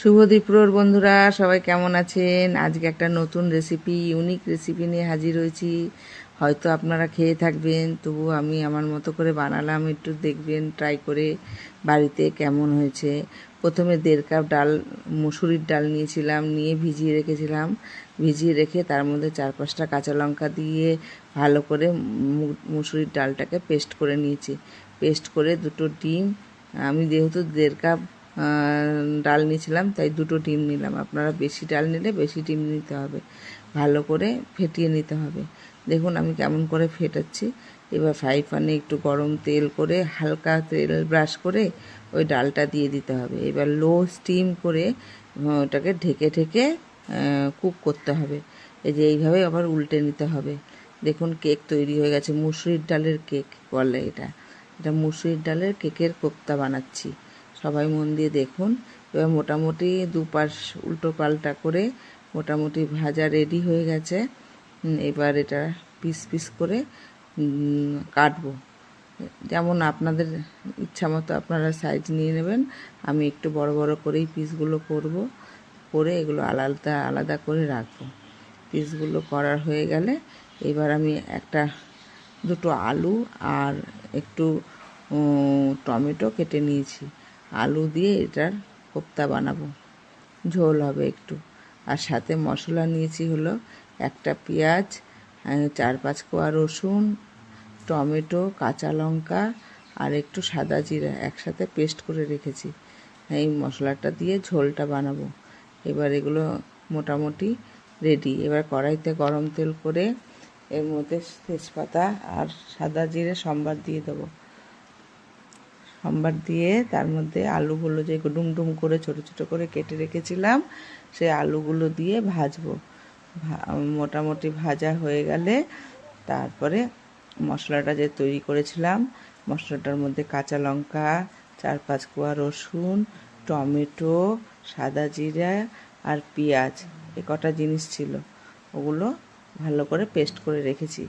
শুভ দীপ্রর বন্ধুরা, সবাই কেমন আছেন? আজকে একটা নতুন রেসিপি ইউনিক রেসিপি নিয়ে হাজির হয়েছি। হয়তো আপনারা খেয়ে থাকবেন, তবু আমি আমার মতো করে বানালাম, একটু দেখবেন ট্রাই করে বাড়িতে কেমন হয়েছে। প্রথমে দেড় কাপ ডাল, মুসুরির ডাল নিয়েছিলাম, নিয়ে ভিজিয়ে রেখেছিলাম। ভিজিয়ে রেখে তার মধ্যে চার পাঁচটা কাঁচা লঙ্কা দিয়ে ভালো করে মুসুরির ডালটাকে পেস্ট করে নিয়েছি। পেস্ট করে দুটো ডিম, আমি যেহেতু দেড় কাপ ডাল নিয়েছিলাম, তাই দুটো ডিম নিলাম। আপনারা বেশি ডাল নিলে বেশি ডিম নিতে হবে। ভালো করে ফেটিয়ে নিতে হবে। দেখুন আমি কেমন করে ফেটাচ্ছি। এবার ফ্রাই প্যানে একটু গরম তেল করে, হালকা তেল ব্রাশ করে ওই ডালটা দিয়ে দিতে হবে। এবার লো স্টিম করে ওটাকে ঢেকে ঢেকে কুক করতে হবে। এই যে এইভাবে আবার উল্টে নিতে হবে। দেখুন কেক তৈরি হয়ে গেছে, মুসুরির ডালের কেক বলে এটা। এটা মুসুরির ডালের কেকের কোপ্তা বানাচ্ছি। সবাই মন দিয়ে দেখুন। এবার মোটামুটি দুপাশ উল্টো পাল্টা করে মোটামুটি ভাজা রেডি হয়ে গেছে। এবার এটা পিস পিস করে কাটবো। যেমন আপনাদের ইচ্ছা মতো আপনারা সাইজ নিয়ে নেবেন, আমি একটু বড় বড় করেই পিসগুলো করব। করে এগুলো আলাদা আলাদা করে রাখব। পিসগুলো করার হয়ে গেলে এবার আমি একটা দুটো আলু আর একটু টমেটো কেটে নিয়েছি। আলু দিয়ে এটার কোপ্তা বানাবো। ঝোল হবে একটু। আর সাথে মশলা নিয়েছি হলো একটা পেঁয়াজ চার পাঁচ কোয়া রসুন, টমেটো, কাঁচা লঙ্কা আর একটু সাদা জিরা একসাথে পেস্ট করে রেখেছি। এই মশলাটা দিয়ে ঝোলটা বানাবো। এবার এগুলো মোটামুটি রেডি। এবার কড়াইতে গরম তেল করে এর মধ্যে তেজপাতা আর সাদা জিরে সম্বার দিয়ে দেবো। সম্বার দিয়ে তার মধ্যে আলুগুলো যে ডুম ডুম করে, ছোট ছোট করে কেটে রেখেছিলাম সেই আলুগুলো দিয়ে ভাজবো। মোটামুটি ভাজা হয়ে গেলে তারপরে মশলাটা যে তৈরি করেছিলাম, মশলাটার মধ্যে কাঁচা লঙ্কা, চার পাঁচ কোয়া রসুন, টমেটো, সাদা জিরা আর পেঁয়াজ, এ কটা জিনিস ছিল। ওগুলো ভালো করে পেস্ট করে রেখেছি।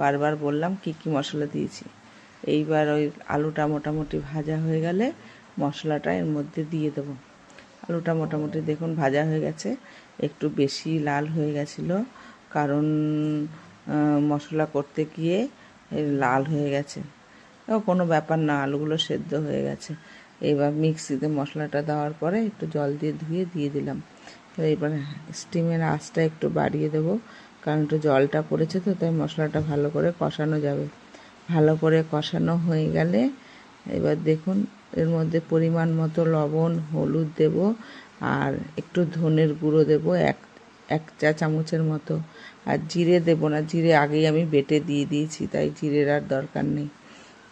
বারবার বললাম কি কি মশলা দিয়েছি। এইবার ওই আলুটা মোটামুটি ভাজা হয়ে গেলে মশলাটা এর মধ্যে দিয়ে দেবো। আলুটা মোটামুটি দেখুন ভাজা হয়ে গেছে, একটু বেশি লাল হয়ে গেছিল, কারণ মশলা করতে গিয়ে লাল হয়ে গেছে। কোনো ব্যাপার না, আলুগুলো সেদ্ধ হয়ে গেছে। এবার মিক্সিতে মশলাটা দেওয়ার পরে একটু জল দিয়ে ধুয়ে দিয়ে দিলাম। এবার স্টিমের আঁচটা একটু বাড়িয়ে দেবো, কারণ একটু জলটা পড়েছে তো, তাই মশলাটা ভালো করে কষানো যাবে। ভালো করে কষানো হয়ে গেলে এবার দেখুন এর মধ্যে পরিমাণ মতো লবণ, হলুদ দেব আর একটু ধনের গুঁড়ো দেব, এক এক চা চামচের মতো। আর জিরে দেব না, জিরে আগেই আমি বেটে দিয়ে দিয়েছি, তাই জিরের আর দরকার নেই।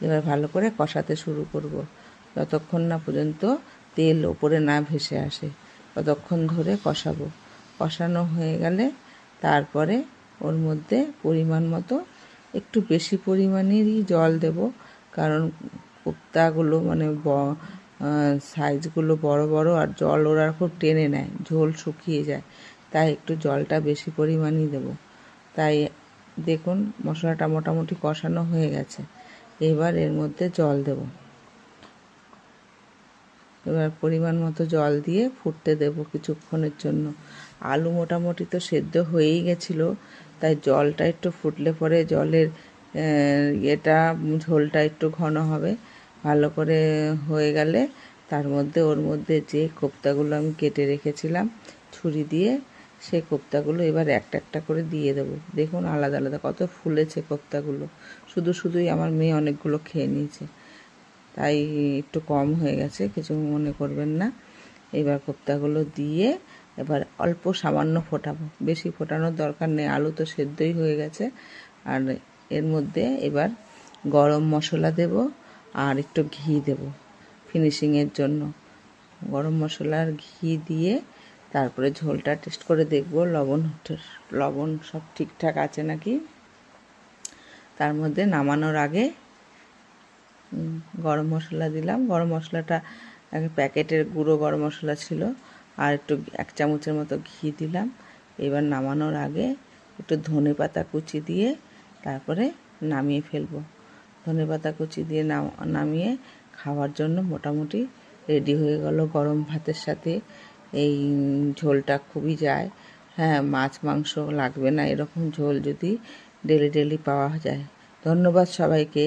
এবার ভালো করে কষাতে শুরু করব। যতক্ষণ না পর্যন্ত তেল ওপরে না ভেসে আসে, ততক্ষণ ধরে কষাবো। কষানো হয়ে গেলে তারপরে ওর মধ্যে পরিমাণ মতো একটু বেশি পরিমাণেরই জল দেব। কারণ কোপ্তাগুলো মানে ব- সাইজগুলো বড় বড় আর জল ওরা খুব টেনে নেয়, ঝোল শুকিয়ে যায়। তাই একটু জলটা বেশি পরিমাণই দেব। তাই দেখুন, মশলাটা মোটামুটি কষানো হয়ে গেছে। এবার এর মধ্যে জল দেব। এবার পরিমাণ মতো জল দিয়ে ফুটতে দেব কিছুক্ষণের জন্য। আলু মোটামুটি তো সেদ্ধ হয়েই গেছিল। তাই জলটা একটু ফুটলে পরে জলের এটা ঝোলটা একটু ঘন হবে। ভালো করে হয়ে গেলে তার মধ্যে, ওর মধ্যে যে কোপ্তাগুলো আমি কেটে রেখেছিলাম ছুরি দিয়ে সেই কোপ্তাগুলো এবার একটা একটা করে দিয়ে দেবো। দেখুন আলাদা আলাদা কত ফুলেছে কোপ্তাগুলো। শুধু শুধুই আমার মেয়ে অনেকগুলো খেয়ে নিয়েছে। তাই একটু কম হয়ে গেছে, কিছু মনে করবেন না। এবার কোপ্তাগুলো দিয়ে এবার অল্প সামান্য ফোটাবো। বেশি ফোটানোর দরকার নেই, আলু তো সেদ্ধই হয়ে গেছে। আর এর মধ্যে এবার গরম মশলা দেব আর একটু ঘি দেব ফিনিশিংয়ের জন্য। গরম মশলার ঘি দিয়ে তারপরে ঝোলটা টেস্ট করে দেখব লবণ লবণ সব ঠিকঠাক আছে নাকি? তার মধ্যে নামানোর আগে গরম মশলা দিলাম। গরম মশলাটা প্যাকেটের গুঁড়ো গরম মশলা ছিল। আর একটু এক চামচের মতো ঘি দিলাম। এবার নামানোর আগে একটু ধনে পাতা কুচি দিয়ে তারপরে নামিয়ে ফেলব। ধনে পাতা কুচি দিয়ে নাম- নামিয়ে খাওয়ার জন্য মোটামুটি রেডি হয়ে গেল গরম ভাতের সাথে। এই ঝোলটা খুবই যায়। হ্যাঁ মাছ, মাংস লাগবে না এরকম ঝোল যদি ডেলি ডেলি পাওয়া যায়। ধন্যবাদ সবাইকে।